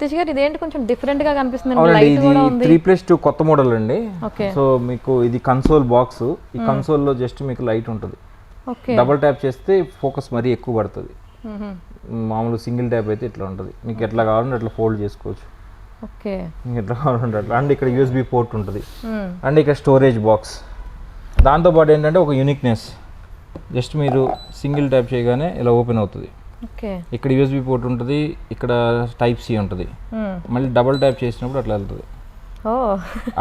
సతీష్ గారు ఇదేంటి కొంచెం డిఫరెంట్గా కనిపిస్తుంది అవునండి ఇది త్రీ ప్లస్ టూ కొత్త మోడల్ అండి. సో మీకు ఇది కన్సోల్ బాక్స్ ఈ కన్సోల్లో జస్ట్ మీకు లైట్ ఉంటుంది. డబుల్ ట్యాప్ చేస్తే ఫోకస్ మరీ ఎక్కువ పడుతుంది. మామూలు సింగిల్ ట్యాప్ అయితే ఇట్లా ఉంటుంది. మీకు ఎట్లా కావాలంటే అట్లా ఫోల్డ్ చేసుకోవచ్చు. ఓకే ఎట్లా కావాలంటే అట్లా. అండ్ ఇక్కడ యూఎస్బి పోర్ట్ ఉంటుంది. అండ్ ఇక్కడ స్టోరేజ్ బాక్స్ దాంతోపాటు ఏంటంటే ఒక యూనిక్నెస్ జస్ట్ మీరు సింగిల్ ట్యాప్ చేయగానే ఇలా ఓపెన్ అవుతుంది. ఇక్కడ యూఎస్బి పోర్ట్ ఉంటుంది ఇక్కడ టైప్ సి ఉంటుంది. మ్మ్. మళ్ళీ డబుల్ ట్యాప్ చేసినప్పుడు అట్లా వెళ్తుంది.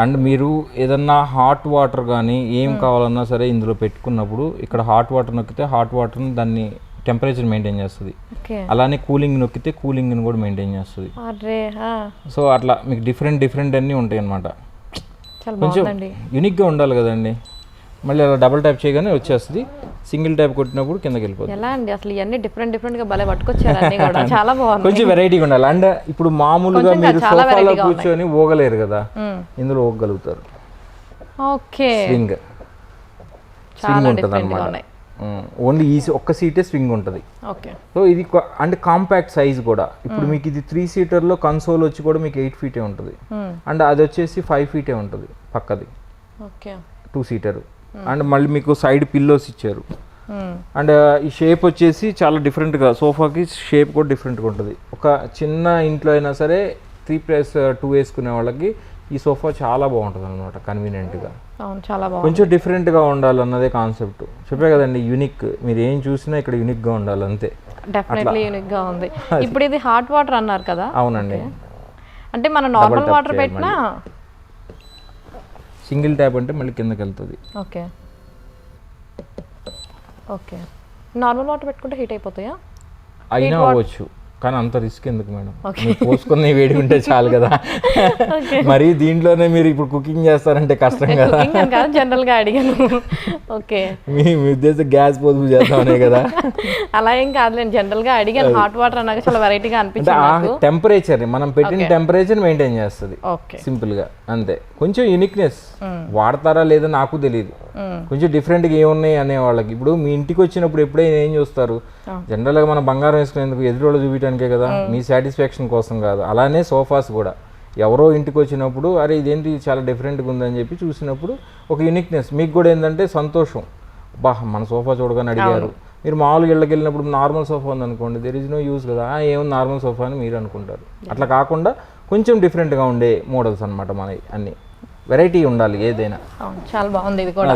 అండ్ మీరు ఏదన్నా హాట్ వాటర్ కానీ ఏం కావాలన్నా సరే ఇందులో పెట్టుకున్నప్పుడు ఇక్కడ హాట్ వాటర్ నొక్కితే హాట్ వాటర్ని దాన్ని టెంపరేచర్ మెయింటైన్ చేస్తుంది. అలానే కూలింగ్ నొక్కితే కూలింగ్ని కూడా మెయింటైన్ చేస్తుంది. సో అట్లా మీకు డిఫరెంట్ డిఫరెంట్ అన్నీ ఉంటాయి అన్నమాట చాలా కొంచెం యూనిక్గా ఉండాలి కదండి. మళ్ళీ అలా డబుల్ ట్యాప్ చేయగానే వచ్చేస్తుంది. సింగిల్ ట్యాప్ కొట్టినప్పుడు కిందకి వెళ్ళిపోతుంది. ఎలా అండి? అసలు ఇవన్నీ డిఫరెంట్ డిఫరెంట్గా భలే పట్టుకొచ్చారు అన్ని కూడా. చాలా బాగుంది కొంచెం వెరైటీగా ఉండాలి. అండ్ ఇప్పుడు మామూలుగా మీరు సోఫాలో కూర్చొని ఊగలేరు కదా. ఇందులో ఊగలుగుతారు ఓకే. స్వింగ్ చాలా స్వింగ్ ఉంటుంది అనమాట ఓన్లీ ఈ ఒక్క సీటే స్వింగ్ ఉంటుంది. ఓకే. సో ఇది అంటే కాంపాక్ట్ సైజ్ కూడా. ఇప్పుడు మీకు ఇది త్రీ సీటర్లో కన్సోల్ వచ్చి కూడా మీకు ఎయిట్ ఫీటే ఉంటుంది. అండ్ అది వచ్చేసి ఫైవ్ ఫీటే ఉంటుంది పక్కది. ఓకే. టూ సీటర్ అండ్ మళ్ళీ మీకు సైడ్ పిల్లోస్ ఇచ్చారు. అండ్ ఈ షేప్ వచ్చేసి చాలా డిఫరెంట్గా సోఫాకి షేప్ కూడా డిఫరెంట్గా ఉంటుంది. ఒక చిన్న ఇంట్లో అయినా సరే త్రీ ప్లస్ టూ వేసుకునే వాళ్ళకి ఈ సోఫా చాలా బాగుంటుంది అనమాట కన్వీనియంట్గా. చాలా కొంచెం డిఫరెంట్గా ఉండాలన్నదే కాన్సెప్ట్. చెప్పే కదండి యూనిక్. మీరు ఏం చూసినా ఇక్కడ యూనిక్గా ఉండాలి అంతే డెఫినెట్లీ యూనిక్గా ఉంది ఇప్పుడు ఇది హాట్ వాటర్ అన్నారు కదా? అవునండి. అంటే మనం నార్మల్ వాటర్ పెట్టినా సింగిల్ ట్యాప్ అంటే మళ్ళీ కిందకి వెళ్తుంది. ఓకే. ఓకే. నార్మల్ వాటర్ పెట్టుకుంటే హీట్ అయిపోతాయా? అయినా అవ్వచ్చు. కానీ అంత రిస్క్ ఎందుకు మేడం? మీరు పోసుకుని వేడి ఉంటే చాలు కదా. మరి దీంట్లోనే మీరు ఇప్పుడు కుకింగ్ చేస్తారంటే కష్టం కదా. జనరల్గా అడిగాను. ఓకే. మీ మీ ఉద్దేశం గ్యాస్ పొదుపు చేద్దామనే కదా. అలా ఏం కాదులేండి జనరల్గా అడిగాను. హాట్ వాటర్ అన్నాక చాలా వెరైటీగా అనిపించింది నాకు. టెంపరేచర్ మనం పెట్టిన టెంపరేచర్ మెయింటైన్ చేస్తుంది. సింపుల్గా అంతే. కొంచెం యూనిక్నెస్ వాడతారా లేదో నాకు తెలియదు కొంచెం డిఫరెంట్గా ఏమున్నాయి అనే వాళ్ళకి. ఇప్పుడు మీ ఇంటికి వచ్చినప్పుడు ఎప్పుడైనా ఏం చూస్తారు? జనరల్గా మనం బంగారం వేసుకునేందుకు ఎదురోళ్ళు చూపించడానికే కదా? మీ సాటిస్ఫాక్షన్ కోసం కాదు. అలానే సోఫాస్ కూడా. ఎవరో ఇంటికి వచ్చినప్పుడు అరే ఇదేంటి ఇది చాలా డిఫరెంట్గా ఉందని చెప్పి చూసినప్పుడు ఒక యూనిక్నెస్ మీకు కూడా ఏంటంటే సంతోషం. బా మన సోఫా చూడగానే అడిగారు. మీరు మామూలుగా ఇళ్ళకి వెళ్ళినప్పుడు నార్మల్ సోఫా ఉంది అనుకోండి దెర్ ఇస్ నో యూస్ కదా? "ఆ, ఏముంది నార్మల్ సోఫా అని మీరు అనుకుంటారు. అట్లా కాకుండా కొంచెం డిఫరెంట్గా ఉండే మోడల్స్ అనమాట మనవి అన్ని. వెరైటీ ఉండాలి ఏదైనా. అవును చాలా బాగుంది ఇది కూడా.